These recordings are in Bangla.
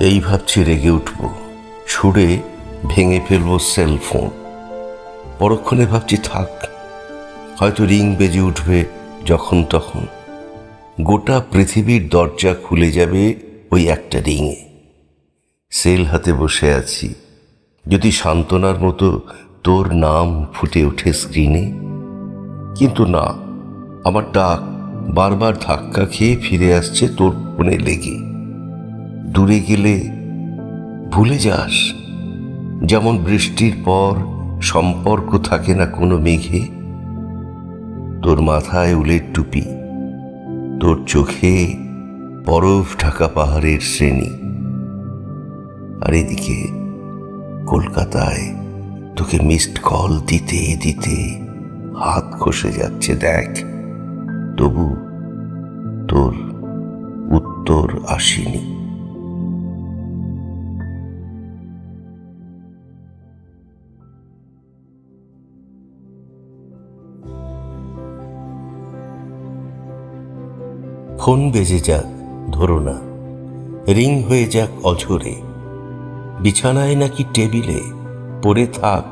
এই ভাবছি রেগে উঠব। ছুড়ে ভেঙে ফেলব সেল ফোন পরক্ষণে ভাবছি থাক, হয়তো রিং বেজে উঠবে যখন তখন। গোটা পৃথিবীর দরজা খুলে যাবে ওই একটা রিংয়ে। সেল হাতে বসে আছি। যদি সান্ত্বনার মতো তোর নাম ফুটে ওঠে স্ক্রিনে কিন্তু না, আমার ডাক বারবার ধাক্কা খেয়ে ফিরে আসছে তোর ফোনে লেগে। দূরে গেলে ভুলে যাস। যেমন বৃষ্টির পর সম্পর্ক থাকে না কোনো মেঘে। তোর মাথায় উলের টুপি, তোর চোখে বরফ ঢাকা পাহাড়ের শ্রেণি। আর এদিকে কলকাতায় তোকে মিসড কল দিতে দিতে হাত খসে যাচ্ছে, দেখ। তবু তোর উত্তর আসেনি। ফোন বেজে যাক ধরো না রিং হয়ে যাক অঝরে। বিছানায় নাকি টেবিলে পড়ে থাক,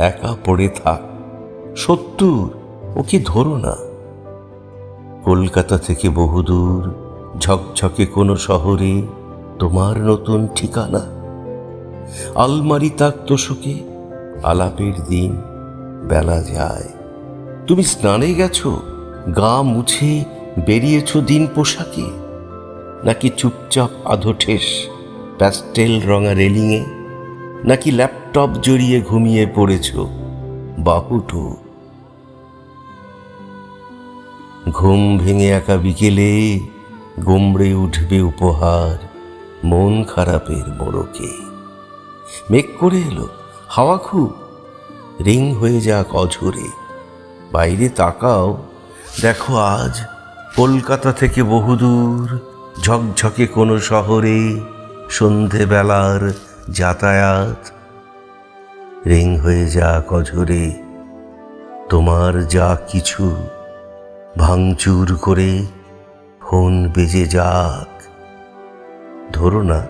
একা পড়ে থাক। সত্তর ওকে ধরো না কলকাতা থেকে বহুদূর, ঝকঝকে কোনো শহরে তোমার নতুন ঠিকানা? আলমারি তাক তোষকে, আলাপের দিন বেলা যায়। তুমি স্নানে গেছো, গা মুছে বেরিয়েছো দিন পোশাকে? নাকি চুপচাপ আধঠেস প্যাস্টেল রঙা রেলিংয়ে নাকি ল্যাপটপ জড়িয়ে ঘুমিয়ে পড়েছ? বাহুটু ঘুম ভেঙে একা বিকেলে গোমড়ে উঠবে উপহার মন খারাপের মোড়কে। মেঘ করে এলো, হাওয়া খুব। রিং হয়ে যাক অঝরে। বাইরে তাকাও, দেখো আজ কলকাতা থেকে বহুদূর, ঝকঝকে কোনো শহরে সন্ধেবেলার যাতায়াত। রিং হয়ে যা কঝরে, তোমার যা কিছু ভাঙচুর করে, ফোন বেজে যাক। ধরো না